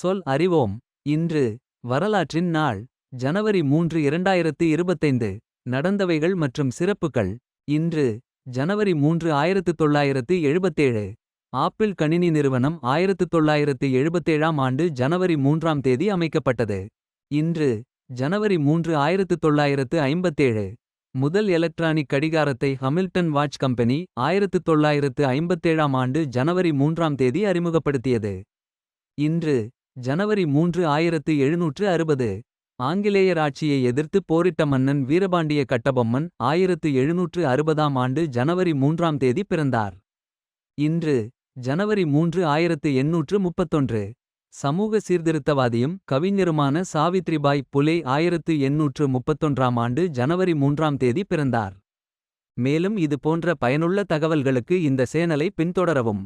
சொல் அறிவோம். இன்று வரலாற்றின் நாள் ஜனவரி மூன்று இரண்டாயிரத்து இருபத்தைந்து. நடந்தவைகள் மற்றும் சிறப்புகள் இன்று ஜனவரி மூன்று ஆயிரத்து தொள்ளாயிரத்து எழுபத்தேழு. ஆப்பிள் கணினி நிறுவனம் ஆயிரத்து தொள்ளாயிரத்து எழுபத்தேழாம் ஆண்டு ஜனவரி மூன்றாம் தேதி அமைக்கப்பட்டது. இன்று ஜனவரி மூன்று ஆயிரத்து தொள்ளாயிரத்து ஐம்பத்தேழு. முதல் எலக்ட்ரானிக் கடிகாரத்தை ஹமில்டன் வாட்ச் கம்பெனி ஆயிரத்து தொள்ளாயிரத்து ஐம்பத்தேழாம் ஆண்டு ஜனவரி மூன்றாம் தேதி அறிமுகப்படுத்தியது. இன்று ஜனவரி மூன்று ஆயிரத்து எழுநூற்று அறுபது. ஆங்கிலேயர் ஆட்சியை எதிர்த்து போரிட்ட மன்னன் வீரபாண்டிய கட்டபொம்மன் ஆயிரத்து எழுநூற்று அறுபதாம் ஆண்டு ஜனவரி மூன்றாம் தேதி பிறந்தார். இன்று ஜனவரி மூன்று ஆயிரத்து எண்ணூற்று முப்பத்தொன்று. சமூக சீர்திருத்தவாதியும் கவிஞருமான சாவித்ரிபாய் புலே ஆயிரத்து எண்ணூற்று முப்பத்தொன்றாம் ஆண்டு ஜனவரி மூன்றாம் தேதி பிறந்தார். மேலும் இது போன்ற பயனுள்ள தகவல்களுக்கு இந்த சேனலை பின்தொடரவும்.